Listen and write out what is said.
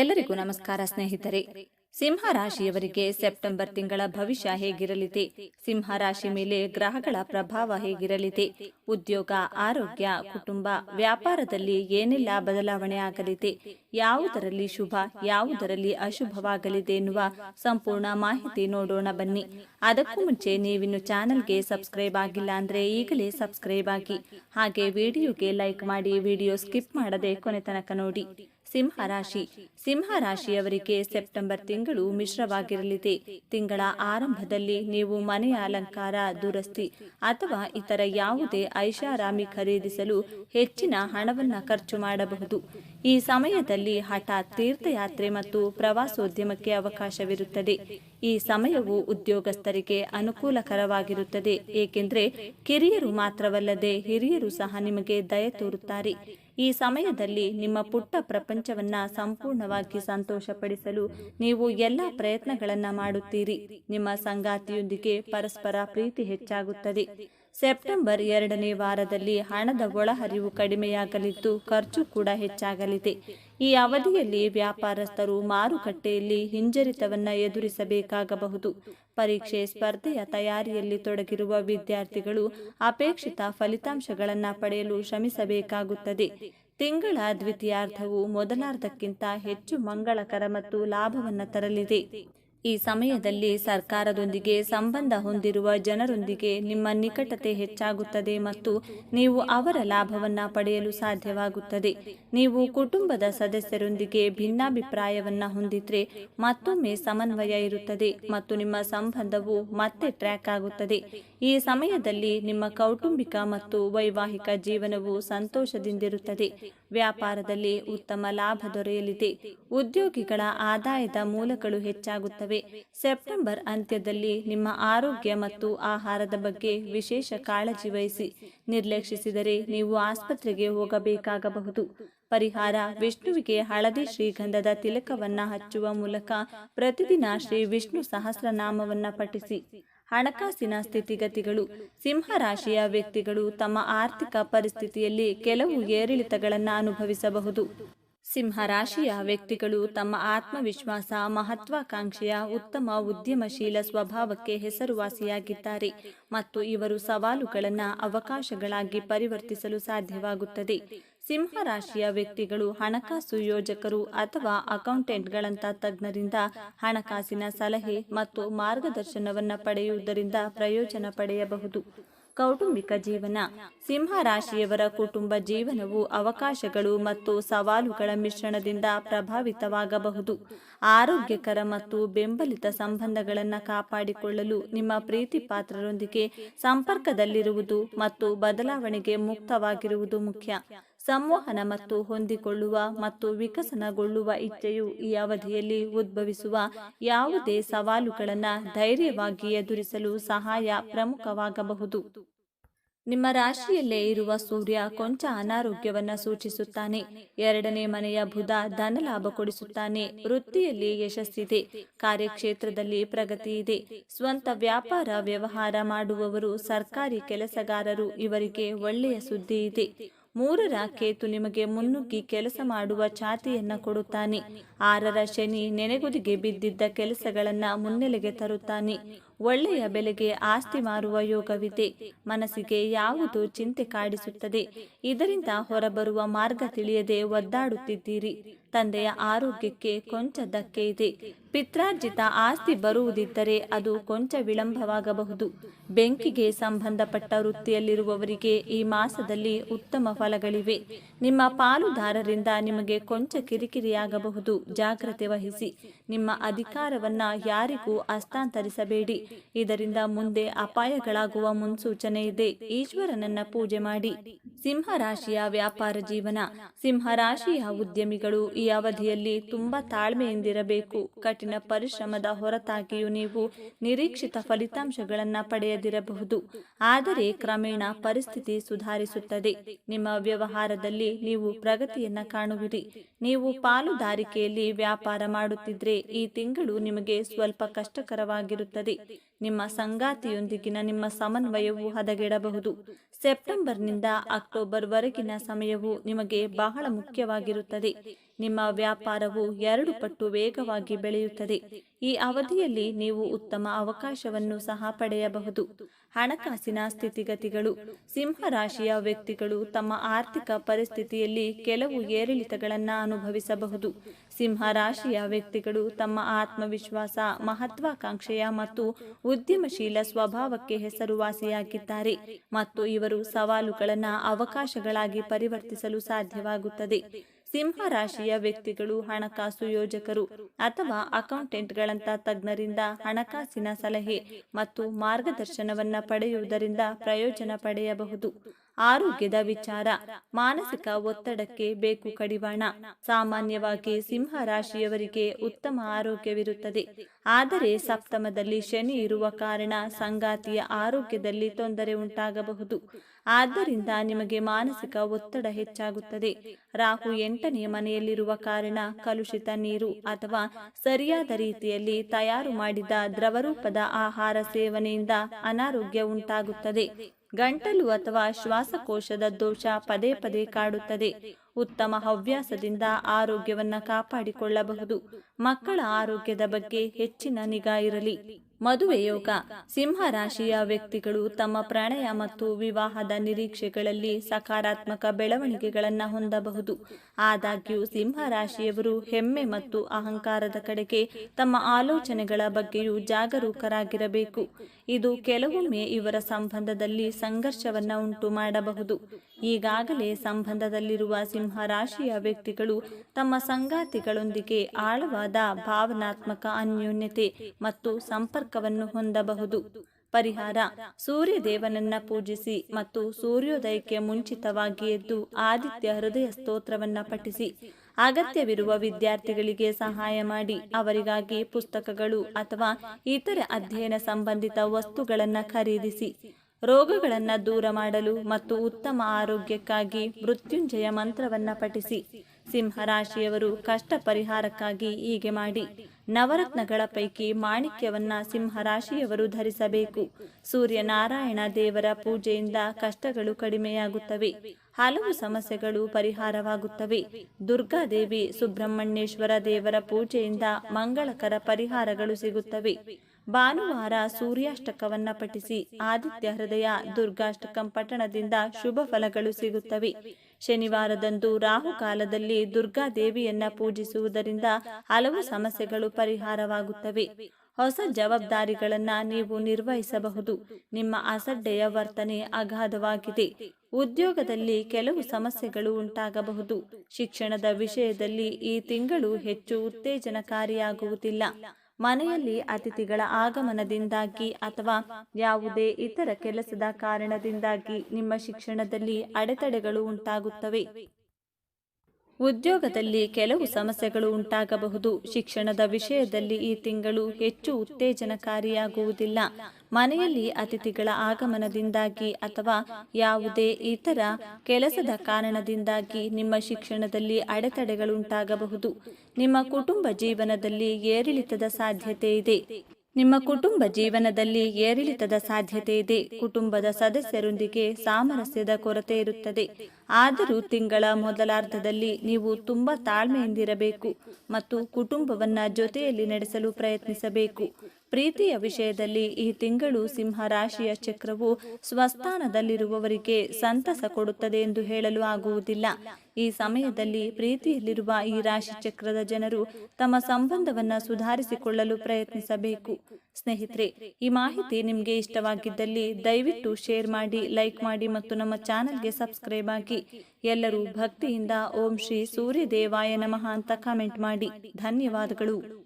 ಎಲ್ಲರಿಗೂ ನಮಸ್ಕಾರ, ಸ್ನೇಹಿತರೆ. ಸಿಂಹ ರಾಶಿಯವರಿಗೆ ಸೆಪ್ಟೆಂಬರ್ ತಿಂಗಳ ಭವಿಷ್ಯ ಹೇಗಿರಲಿದೆ? ಸಿಂಹ ರಾಶಿ ಮೇಲೆ ಗ್ರಹಗಳ ಪ್ರಭಾವ ಹೇಗಿರಲಿದೆ? ಉದ್ಯೋಗ, ಆರೋಗ್ಯ, ಕುಟುಂಬ, ವ್ಯಾಪಾರದಲ್ಲಿ ಏನೆಲ್ಲ ಬದಲಾವಣೆ ಆಗಲಿದೆ? ಯಾವುದರಲ್ಲಿ ಶುಭ, ಯಾವುದರಲ್ಲಿ ಅಶುಭವಾಗಲಿದೆ ಎನ್ನುವ ಸಂಪೂರ್ಣ ಮಾಹಿತಿ ನೋಡೋಣ ಬನ್ನಿ. ಅದಕ್ಕೂ ಮುಂಚೆ ನೀವಿನ್ನು ಚಾನೆಲ್ಗೆ ಸಬ್ಸ್ಕ್ರೈಬ್ ಆಗಿಲ್ಲ ಅಂದ್ರೆ ಈಗಲೇ ಸಬ್ಸ್ಕ್ರೈಬ್ ಆಗಿ. ಹಾಗೆ ವಿಡಿಯೋಗೆ ಲೈಕ್ ಮಾಡಿ, ವಿಡಿಯೋ ಸ್ಕಿಪ್ ಮಾಡದೆ ಕೊನೆ ತನಕ ನೋಡಿ. ಸಿಂಹ ರಾಶಿ ಸಿಂಹ ರಾಶಿಯವರಿಗೆ ಸೆಪ್ಟೆಂಬರ್ ತಿಂಗಳು ಮಿಶ್ರವಾಗಿರಲಿದೆ. ತಿಂಗಳ ಆರಂಭದಲ್ಲಿ ನೀವು ಮನೆಯ ಅಲಂಕಾರ, ದುರಸ್ತಿ ಅಥವಾ ಇತರ ಯಾವುದೇ ಐಷಾರಾಮಿ ಖರೀದಿಸಲು ಹೆಚ್ಚಿನ ಹಣವನ್ನು ಖರ್ಚು ಮಾಡಬಹುದು. ಈ ಸಮಯದಲ್ಲಿ ಹಠಾತ್ ತೀರ್ಥಯಾತ್ರೆ ಮತ್ತು ಪ್ರವಾಸೋದ್ಯಮಕ್ಕೆ ಅವಕಾಶವಿರುತ್ತದೆ. ಈ ಸಮಯವು ಉದ್ಯೋಗಸ್ಥರಿಗೆ ಅನುಕೂಲಕರವಾಗಿರುತ್ತದೆ. ಏಕೆಂದರೆ ಕಿರಿಯರು ಮಾತ್ರವಲ್ಲದೆ ಹಿರಿಯರು ಸಹ ನಿಮಗೆ ದಯ ತೋರುತ್ತಾರೆ. ಈ ಸಮಯದಲ್ಲಿ ನಿಮ್ಮ ಪುಟ್ಟ ಪ್ರಪಂಚವನ್ನ ಸಂಪೂರ್ಣವಾಗಿ ಸಂತೋಷಪಡಿಸಲು ನೀವು ಎಲ್ಲ ಪ್ರಯತ್ನಗಳನ್ನ ಮಾಡುತ್ತೀರಿ. ನಿಮ್ಮ ಸಂಗಾತಿಯೊಂದಿಗೆ ಪರಸ್ಪರ ಪ್ರೀತಿ ಹೆಚ್ಚಾಗುತ್ತದೆ. ಸೆಪ್ಟೆಂಬರ್ ಎರಡನೇ ವಾರದಲ್ಲಿ ಹಣದ ಒಳಹರಿವು ಕಡಿಮೆಯಾಗಲಿದ್ದು ಖರ್ಚು ಕೂಡ ಹೆಚ್ಚಾಗಲಿದೆ. ಈ ಅವಧಿಯಲ್ಲಿ ವ್ಯಾಪಾರಸ್ಥರು ಮಾರುಕಟ್ಟೆಯಲ್ಲಿ ಹಿಂಜರಿತವನ್ನ ಎದುರಿಸಬೇಕಾಗಬಹುದು. ಪರೀಕ್ಷೆ ಸ್ಪರ್ಧೆಯ ತಯಾರಿಯಲ್ಲಿ ತೊಡಗಿರುವ ವಿದ್ಯಾರ್ಥಿಗಳು ಅಪೇಕ್ಷಿತ ಫಲಿತಾಂಶಗಳನ್ನು ಪಡೆಯಲು ಶ್ರಮಿಸಬೇಕಾಗುತ್ತದೆ. ತಿಂಗಳ ದ್ವಿತೀಯಾರ್ಧವು ಮೊದಲಾರ್ಧಕ್ಕಿಂತ ಹೆಚ್ಚು ಮಂಗಳಕರ ಮತ್ತು ಲಾಭವನ್ನು ತರಲಿದೆ. ಈ ಸಮಯದಲ್ಲಿ ಸರ್ಕಾರದೊಂದಿಗೆ ಸಂಬಂಧ ಹೊಂದಿರುವ ಜನರೊಂದಿಗೆ ನಿಮ್ಮ ನಿಕಟತೆ ಹೆಚ್ಚಾಗುತ್ತದೆ ಮತ್ತು ನೀವು ಅವರ ಲಾಭವನ್ನ ಪಡೆಯಲು ಸಾಧ್ಯವಾಗುತ್ತದೆ. ನೀವು ಕುಟುಂಬದ ಸದಸ್ಯರೊಂದಿಗೆ ಭಿನ್ನಾಭಿಪ್ರಾಯವನ್ನ ಹೊಂದಿದ್ರೆ ಮತ್ತೊಮ್ಮೆ ಸಮನ್ವಯ ಇರುತ್ತದೆ ಮತ್ತು ನಿಮ್ಮ ಸಂಬಂಧವು ಮತ್ತೆ ಟ್ರ್ಯಾಕ್ ಆಗುತ್ತದೆ. ಈ ಸಮಯದಲ್ಲಿ ನಿಮ್ಮ ಕೌಟುಂಬಿಕ ಮತ್ತು ವೈವಾಹಿಕ ಜೀವನವು ಸಂತೋಷದಿಂದಿರುತ್ತದೆ. ವ್ಯಾಪಾರದಲ್ಲಿ ಉತ್ತಮ ಲಾಭ ದೊರೆಯಲಿದೆ. ಉದ್ಯೋಗಿಗಳ ಆದಾಯದ ಮೂಲಗಳು ಹೆಚ್ಚಾಗುತ್ತವೆ. ಸೆಪ್ಟೆಂಬರ್ ಅಂತ್ಯದಲ್ಲಿ ನಿಮ್ಮ ಆರೋಗ್ಯ ಮತ್ತು ಆಹಾರದ ಬಗ್ಗೆ ವಿಶೇಷ ಕಾಳಜಿ ವಹಿಸಿ. ನಿರ್ಲಕ್ಷಿಸಿದರೆ ನೀವು ಆಸ್ಪತ್ರೆಗೆ ಹೋಗಬೇಕಾಗಬಹುದು. ಪರಿಹಾರ. ವಿಷ್ಣುವಿಗೆ ಹಳದಿ ಶ್ರೀಗಂಧದ ತಿಲಕವನ್ನ ಹಚ್ಚುವ ಮೂಲಕ ಪ್ರತಿದಿನ ಶ್ರೀ ವಿಷ್ಣು ಸಹಸ್ರನಾಮವನ್ನ ಪಠಿಸಿ. ಹಣಕಾಸಿನ ಸ್ಥಿತಿಗತಿಗಳು ಸಿಂಹ ರಾಶಿಯ ವ್ಯಕ್ತಿಗಳು ತಮ್ಮ ಆರ್ಥಿಕ ಪರಿಸ್ಥಿತಿಯಲ್ಲಿ ಕೆಲವು ಏರಿಳಿತಗಳನ್ನು ಅನುಭವಿಸಬಹುದು. ಸಿಂಹ ರಾಶಿಯ ವ್ಯಕ್ತಿಗಳು ತಮ್ಮ ಆತ್ಮವಿಶ್ವಾಸ ಮಹತ್ವಾಕಾಂಕ್ಷೆಯ ಉತ್ತಮ ಉದ್ಯಮಶೀಲ ಸ್ವಭಾವಕ್ಕೆ ಹೆಸರುವಾಸಿಯಾಗಿದ್ದಾರೆ ಮತ್ತು ಇವರು ಸವಾಲುಗಳನ್ನು ಅವಕಾಶಗಳಾಗಿ ಪರಿವರ್ತಿಸಲು ಸಾಧ್ಯವಾಗುತ್ತದೆ. ಸಿಂಹ ರಾಶಿಯ ವ್ಯಕ್ತಿಗಳು ಹಣಕಾಸು ಯೋಜಕರು ಅಥವಾ ಅಕೌಂಟೆಂಟ್ಗಳಂತ ತಜ್ಞರಿಂದ ಹಣಕಾಸಿನ ಸಲಹೆ ಮತ್ತು ಮಾರ್ಗದರ್ಶನವನ್ನು ಪಡೆಯುವುದರಿಂದ ಪ್ರಯೋಜನ ಪಡೆಯಬಹುದು. ಕೌಟುಂಬಿಕ ಜೀವನ. ಸಿಂಹ ರಾಶಿಯವರ ಕುಟುಂಬ ಜೀವನವು ಅವಕಾಶಗಳು ಮತ್ತು ಸವಾಲುಗಳ ಮಿಶ್ರಣದಿಂದ ಪ್ರಭಾವಿತವಾಗಬಹುದು. ಆರೋಗ್ಯಕರ ಮತ್ತು ಬೆಂಬಲಿತ ಸಂಬಂಧಗಳನ್ನು ಕಾಪಾಡಿಕೊಳ್ಳಲು ನಿಮ್ಮ ಪ್ರೀತಿ ಪಾತ್ರರೊಂದಿಗೆ ಸಂಪರ್ಕದಲ್ಲಿರುವುದು ಮತ್ತು ಬದಲಾವಣೆಗೆ ಮುಕ್ತವಾಗಿರುವುದು ಮುಖ್ಯ. ಸಂವಹನ ಮತ್ತು ಹೊಂದಿಕೊಳ್ಳುವ ಮತ್ತು ವಿಕಸನಗೊಳ್ಳುವ ಇಚ್ಛೆಯು ಈ ಅವಧಿಯಲ್ಲಿ ಉದ್ಭವಿಸುವ ಯಾವುದೇ ಸವಾಲುಗಳನ್ನು ಧೈರ್ಯವಾಗಿ ಎದುರಿಸಲು ಸಹಾಯ ಪ್ರಮುಖವಾಗಬಹುದು. ನಿಮ್ಮ ರಾಶಿಯಲ್ಲೇ ಇರುವ ಸೂರ್ಯ ಕೊಂಚ ಅನಾರೋಗ್ಯವನ್ನು ಸೂಚಿಸುತ್ತಾನೆ. ಎರಡನೇ ಮನೆಯ ಬುಧ ಧನಲಾಭ ಕೊಡಿಸುತ್ತಾನೆ. ವೃತ್ತಿಯಲ್ಲಿ ಯಶಸ್ಸಿದೆ ಕಾರ್ಯಕ್ಷೇತ್ರದಲ್ಲಿ ಪ್ರಗತಿ ಇದೆ. ಸ್ವಂತ ವ್ಯಾಪಾರ ವ್ಯವಹಾರ ಮಾಡುವವರು ಸರ್ಕಾರಿ ಕೆಲಸಗಾರರು ಇವರಿಗೆ ಒಳ್ಳೆಯ ಸುದ್ದಿ ಇದೆ. ಮೂರರ ಕೇತು ನಿಮಗೆ ಮುನ್ನುಗ್ಗಿ ಕೆಲಸ ಮಾಡುವ ಛಾತಿಯನ್ನ ಕೊಡುತ್ತಾನೆ. ಆರರ ಶನಿ ನೆನೆಗುದಿಗೆ ಬಿದ್ದಿದ್ದ ಕೆಲಸಗಳನ್ನ ಮುನ್ನೆಲೆಗೆ ತರುತ್ತಾನೆ. ಒಳ್ಳೆಯ ಬೆಲೆಗೆ ಆಸ್ತಿ ಮಾರುವ ಯೋಗವಿದೆ. ಮನಸ್ಸಿಗೆ ಯಾವುದು ಚಿಂತೆ ಕಾಡಿಸುತ್ತದೆ. ಇದರಿಂದ ಹೊರಬರುವ ಮಾರ್ಗ ತಿಳಿಯದೆ ಒದ್ದಾಡುತ್ತಿದ್ದೀರಿ. ತಂದೆಯ ಆರೋಗ್ಯಕ್ಕೆ ಕೊಂಚ ಧಕ್ಕೆ ಇದೆ. ಪಿತ್ರಾರ್ಜಿತ ಆಸ್ತಿ ಬರುವುದಿದ್ದರೆ ಅದು ಕೊಂಚ ವಿಳಂಬವಾಗಬಹುದು. ಬೆಂಕಿಗೆ ಸಂಬಂಧಪಟ್ಟ ವೃತ್ತಿಯಲ್ಲಿರುವವರಿಗೆ ಈ ಮಾಸದಲ್ಲಿ ಉತ್ತಮ ಫಲಗಳಿವೆ. ನಿಮ್ಮ ಪಾಲುದಾರರಿಂದ ನಿಮಗೆ ಕೊಂಚ ಕಿರಿಕಿರಿಯಾಗಬಹುದು. ಜಾಗ್ರತೆ ವಹಿಸಿ. ನಿಮ್ಮ ಅಧಿಕಾರವನ್ನ ಯಾರಿಗೂ ಹಸ್ತಾಂತರಿಸಬೇಡಿ. ಇದರಿಂದ ಮುಂದೆ ಅಪಾಯಗಳಾಗುವ ಮುನ್ಸೂಚನೆ ಇದೆ. ಈಶ್ವರನನ್ನ ಪೂಜೆ ಮಾಡಿ. ಸಿಂಹ ರಾಶಿಯ ವ್ಯಾಪಾರ ಜೀವನ. ಸಿಂಹರಾಶಿಯ ಉದ್ಯಮಿಗಳು ಈ ಅವಧಿಯಲ್ಲಿ ತುಂಬಾ ತಾಳ್ಮೆಯಿಂದಿರಬೇಕು. ಕಠಿಣ ಪರಿಶ್ರಮದ ಹೊರತಾಗಿಯೂ ನೀವು ನಿರೀಕ್ಷಿತ ಫಲಿತಾಂಶಗಳನ್ನು ಪಡೆಯದಿರಬಹುದು. ಆದರೆ ಕ್ರಮೇಣ ಪರಿಸ್ಥಿತಿ ಸುಧಾರಿಸುತ್ತದೆ. ನಿಮ್ಮ ವ್ಯವಹಾರದಲ್ಲಿ ನೀವು ಪ್ರಗತಿಯನ್ನ ಕಾಣುವಿರಿ. ನೀವು ಪಾಲುದಾರಿಕೆಯಲ್ಲಿ ವ್ಯಾಪಾರ ಮಾಡುತ್ತಿದ್ರೆ ಈ ತಿಂಗಳು ನಿಮಗೆ ಸ್ವಲ್ಪ ಕಷ್ಟಕರವಾಗಿರುತ್ತದೆ. ನಿಮ್ಮ ಸಂಗಾತಿಯೊಂದಿಗಿನ ನಿಮ್ಮ ಸಮನ್ವಯವು ಹದಗೆಡಬಹುದು. ಸೆಪ್ಟೆಂಬರ್ನಿಂದ ಅಕ್ಟೋಬರ್ ವರೆಗಿನ ಸಮಯವು ನಿಮಗೆ ಬಹಳ ಮುಖ್ಯವಾಗಿರುತ್ತದೆ. ನಿಮ್ಮ ವ್ಯಾಪಾರವು ಎರಡು ಪಟ್ಟು ವೇಗವಾಗಿ ಬೆಳೆಯುತ್ತದೆ. ಈ ಅವಧಿಯಲ್ಲಿ ನೀವು ಉತ್ತಮ ಅವಕಾಶವನ್ನು ಸಹ ಪಡೆಯಬಹುದು. ಹಣಕಾಸಿನ ಸ್ಥಿತಿಗತಿಗಳು, ಸಿಂಹರಾಶಿಯ ವ್ಯಕ್ತಿಗಳು ತಮ್ಮ ಆರ್ಥಿಕ ಪರಿಸ್ಥಿತಿಯಲ್ಲಿ ಕೆಲವು ಏರಿಳಿತಗಳನ್ನು ಅನುಭವಿಸಬಹುದು. ಸಿಂಹರಾಶಿಯ ವ್ಯಕ್ತಿಗಳು ತಮ್ಮ ಆತ್ಮವಿಶ್ವಾಸ ಮಹತ್ವಾಕಾಂಕ್ಷೆಯ ಮತ್ತು ಉದ್ಯಮಶೀಲ ಸ್ವಭಾವಕ್ಕೆ ಹೆಸರುವಾಸಿಯಾಗಿದ್ದಾರೆ ಮತ್ತು ಇವರು ಸವಾಲುಗಳನ್ನು ಅವಕಾಶಗಳಾಗಿ ಪರಿವರ್ತಿಸಲು ಸಾಧ್ಯವಾಗುತ್ತದೆ. ಸಿಂಹ ರಾಶಿಯ ವ್ಯಕ್ತಿಗಳು ಹಣಕಾಸು ಯೋಜಕರು ಅಥವಾ ಅಕೌಂಟೆಂಟ್ಗಳಂತ ತಜ್ಞರಿಂದ ಹಣಕಾಸಿನ ಸಲಹೆ ಮತ್ತು ಮಾರ್ಗದರ್ಶನವನ್ನ ಪಡೆಯುವುದರಿಂದ ಪ್ರಯೋಜನ ಪಡೆಯಬಹುದು. ಆರೋಗ್ಯದ ವಿಚಾರ, ಮಾನಸಿಕ ಒತ್ತಡಕ್ಕೆ ಬೇಕು ಕಡಿವಾಣ. ಸಾಮಾನ್ಯವಾಗಿ ಸಿಂಹ ರಾಶಿಯವರಿಗೆ ಉತ್ತಮ ಆರೋಗ್ಯವಿರುತ್ತದೆ. ಆದರೆ ಸಪ್ತಮದಲ್ಲಿ ಶನಿ ಇರುವ ಕಾರಣ ಸಂಗಾತಿಯ ಆರೋಗ್ಯದಲ್ಲಿ ತೊಂದರೆ ಉಂಟಾಗಬಹುದು. ಆದ್ದರಿಂದ ನಿಮಗೆ ಮಾನಸಿಕ ಒತ್ತಡ ಹೆಚ್ಚಾಗುತ್ತದೆ. ರಾಹು ಎಂಟನೆಯ ಮನೆಯಲ್ಲಿರುವ ಕಾರಣ ಕಲುಷಿತ ನೀರು ಅಥವಾ ಸರಿಯಾದ ರೀತಿಯಲ್ಲಿ ತಯಾರು ಮಾಡಿದ ದ್ರವರೂಪದ ಆಹಾರ ಸೇವನೆಯಿಂದ ಅನಾರೋಗ್ಯ ಉಂಟಾಗುತ್ತದೆ. ಗಂಟಲು ಅಥವಾ ಶ್ವಾಸಕೋಶದ ದೋಷ ಪದೇ ಪದೇ ಕಾಡುತ್ತದೆ. ಉತ್ತಮ ಹವ್ಯಾಸದಿಂದ ಆರೋಗ್ಯವನ್ನು ಕಾಪಾಡಿಕೊಳ್ಳಬಹುದು. ಮಕ್ಕಳ ಆರೋಗ್ಯದ ಬಗ್ಗೆ ಹೆಚ್ಚಿನ ನಿಗಾ ಇರಲಿ. ಮದುವೆ ಯೋಗ. ಸಿಂಹ ರಾಶಿಯ ವ್ಯಕ್ತಿಗಳು ತಮ್ಮ ಪ್ರಣಯ ಮತ್ತು ವಿವಾಹದ ನಿರೀಕ್ಷೆಗಳಲ್ಲಿ ಸಕಾರಾತ್ಮಕ ಬೆಳವಣಿಗೆಗಳನ್ನು ಹೊಂದಬಹುದು. ಆದಾಗ್ಯೂ ಸಿಂಹ ರಾಶಿಯವರು ಹೆಮ್ಮೆ ಮತ್ತು ಅಹಂಕಾರದ ಕಡೆಗೆ ತಮ್ಮ ಆಲೋಚನೆಗಳ ಬಗ್ಗೆಯೂ ಜಾಗರೂಕರಾಗಿರಬೇಕು. ಇದು ಕೆಲವೊಮ್ಮೆ ಇವರ ಸಂಬಂಧದಲ್ಲಿ ಸಂಘರ್ಷವನ್ನು ಉಂಟು ಮಾಡಬಹುದು ಈಗಾಗಲೇ ಸಂಬಂಧದಲ್ಲಿರುವ ಸಿಂಹರಾಶಿಯ ವ್ಯಕ್ತಿಗಳು ತಮ್ಮ ಸಂಗಾತಿಗಳೊಂದಿಗೆ ಆಳವಾದ ಭಾವನಾತ್ಮಕ ಅನ್ಯೋನ್ಯತೆ ಮತ್ತು ಸಂಪರ್ಕವನ್ನು ಹೊಂದಬಹುದು. ಪರಿಹಾರ, ಸೂರ್ಯದೇವನನ್ನ ಪೂಜಿಸಿ ಮತ್ತು ಸೂರ್ಯೋದಯಕ್ಕೆ ಮುಂಚಿತವಾಗಿ ಎದ್ದು ಆದಿತ್ಯ ಹೃದಯ ಸ್ತೋತ್ರವನ್ನ ಪಠಿಸಿ. ಅಗತ್ಯವಿರುವ ವಿದ್ಯಾರ್ಥಿಗಳಿಗೆ ಸಹಾಯ ಮಾಡಿ, ಅವರಿಗಾಗಿ ಪುಸ್ತಕಗಳು ಅಥವಾ ಇತರ ಅಧ್ಯಯನ ಸಂಬಂಧಿತ ವಸ್ತುಗಳನ್ನು ಖರೀದಿಸಿ. ರೋಗಗಳನ್ನ ದೂರ ಮಾಡಲು ಮತ್ತು ಉತ್ತಮ ಆರೋಗ್ಯಕ್ಕಾಗಿ ಮೃತ್ಯುಂಜಯ ಮಂತ್ರವನ್ನು ಪಠಿಸಿ. ಸಿಂಹರಾಶಿಯವರು ಕಷ್ಟ ಪರಿಹಾರಕ್ಕಾಗಿ ಹೀಗೆ ಮಾಡಿ. ನವರತ್ನಗಳ ಪೈಕಿ ಮಾಣಿಕ್ಯವನ್ನ ಸಿಂಹರಾಶಿಯವರು ಧರಿಸಬೇಕು. ಸೂರ್ಯನಾರಾಯಣ ದೇವರ ಪೂಜೆಯಿಂದ ಕಷ್ಟಗಳು ಕಡಿಮೆಯಾಗುತ್ತವೆ. ಹಲವು ಸಮಸ್ಯೆಗಳು ಪರಿಹಾರವಾಗುತ್ತವೆ. ದುರ್ಗಾದೇವಿ ಸುಬ್ರಹ್ಮಣ್ಯೇಶ್ವರ ದೇವರ ಪೂಜೆಯಿಂದ ಮಂಗಳಕರ ಪರಿಹಾರಗಳು ಸಿಗುತ್ತವೆ. ಭಾನುವಾರ ಸೂರ್ಯಾಷ್ಟಕವನ್ನ ಪಠಿಸಿ ಆದಿತ್ಯ ಹೃದಯ ದುರ್ಗಾಷ್ಟಕಂ ಪಠಣದಿಂದ ಶುಭ ಫಲಗಳು ಸಿಗುತ್ತವೆ. ಶನಿವಾರದಂದು ರಾಹು ಕಾಲದಲ್ಲಿ ದುರ್ಗಾ ದುರ್ಗಾದೇವಿಯನ್ನ ಪೂಜಿಸುವುದರಿಂದ ಹಲವು ಸಮಸ್ಯೆಗಳು ಪರಿಹಾರವಾಗುತ್ತವೆ. ಹೊಸ ಜವಾಬ್ದಾರಿಗಳನ್ನ ನೀವು ನಿರ್ವಹಿಸಬಹುದು. ನಿಮ್ಮ ಅಸಡ್ಡೆಯ ವರ್ತನೆ ಅಗಾಧವಾಗಿದೆ. ಉದ್ಯೋಗದಲ್ಲಿ ಕೆಲವು ಸಮಸ್ಯೆಗಳು ಉಂಟಾಗಬಹುದು. ಶಿಕ್ಷಣದ ವಿಷಯದಲ್ಲಿ ಈ ತಿಂಗಳು ಹೆಚ್ಚು ಉತ್ತೇಜನಕಾರಿಯಾಗುವುದಿಲ್ಲ. ಮನೆಯಲ್ಲಿ ಅತಿಥಿಗಳ ಆಗಮನದಿಂದಾಗಿ ಅಥವಾ ಯಾವುದೇ ಇತರ ಕೆಲಸದ ಕಾರಣದಿಂದಾಗಿ ನಿಮ್ಮ ಶಿಕ್ಷಣದಲ್ಲಿ ಅಡೆತಡೆಗಳು ಉಂಟಾಗುತ್ತವೆ. ಉದ್ಯೋಗದಲ್ಲಿ ಕೆಲವು ಸಮಸ್ಯೆಗಳು ಉಂಟಾಗಬಹುದು. ಶಿಕ್ಷಣದ ವಿಷಯದಲ್ಲಿ ಈ ತಿಂಗಳು ಹೆಚ್ಚು ಉತ್ತೇಜನಕಾರಿಯಾಗುವುದಿಲ್ಲ. ಮನೆಯಲ್ಲಿ ಅತಿಥಿಗಳ ಆಗಮನದಿಂದಾಗಿ ಅಥವಾ ಯಾವುದೇ ಇತರ ಕೆಲಸದ ಕಾರಣದಿಂದಾಗಿ ನಿಮ್ಮ ಶಿಕ್ಷಣದಲ್ಲಿ ಅಡೆತಡೆಗಳುಂಟಾಗಬಹುದು. ನಿಮ್ಮ ಕುಟುಂಬ ಜೀವನದಲ್ಲಿ ಏರಿಳಿತದ ಸಾಧ್ಯತೆ ಇದೆ. ನಿಮ್ಮ ಕುಟುಂಬ ಜೀವನದಲ್ಲಿ ಏರಿಳಿತದ ಸಾಧ್ಯತೆ ಇದೆ. ಕುಟುಂಬದ ಸದಸ್ಯರೊಂದಿಗೆ ಸಾಮರಸ್ಯದ ಕೊರತೆ ಇರುತ್ತದೆ. ಆದರೂ ತಿಂಗಳ ಮೊದಲಾರ್ಧದಲ್ಲಿ ನೀವು ತುಂಬಾ ತಾಳ್ಮೆಯಿಂದಿರಬೇಕು ಮತ್ತು ಕುಟುಂಬವನ್ನ ಜೊತೆಯಲ್ಲಿ ನಡೆಸಲು ಪ್ರಯತ್ನಿಸಬೇಕು. ಪ್ರೀತಿಯ ವಿಷಯದಲ್ಲಿ ಈ ತಿಂಗಳು ಸಿಂಹ ರಾಶಿಯ ಚಕ್ರವು ಸ್ವಸ್ಥಾನದಲ್ಲಿರುವವರಿಗೆ ಸಂತಸ ಕೊಡುತ್ತದೆ ಎಂದು ಹೇಳಲು ಆಗುವುದಿಲ್ಲ. ಈ ಸಮಯದಲ್ಲಿ ಪ್ರೀತಿಯಲ್ಲಿರುವ ಈ ರಾಶಿ ಚಕ್ರದ ಜನರು ತಮ್ಮ ಸಂಬಂಧವನ್ನು ಸುಧಾರಿಸಿಕೊಳ್ಳಲು ಪ್ರಯತ್ನಿಸಬೇಕು. ಸ್ನೇಹಿತರೆ, ಈ ಮಾಹಿತಿ ನಿಮಗೆ ಇಷ್ಟವಾಗಿದ್ದಲ್ಲಿ ದಯವಿಟ್ಟು ಶೇರ್ ಮಾಡಿ, ಲೈಕ್ ಮಾಡಿ ಮತ್ತು ನಮ್ಮ ಚಾನೆಲ್ಗೆ ಸಬ್ಸ್ಕ್ರೈಬ್ ಆಗಿ. ಎಲ್ಲರೂ ಭಕ್ತಿಯಿಂದ ಓಂ ಶ್ರೀ ಸೂರ್ಯ ದೇವಾಯ ನಮಃ ಅಂತ ಕಾಮೆಂಟ್ ಮಾಡಿ. ಧನ್ಯವಾದಗಳು.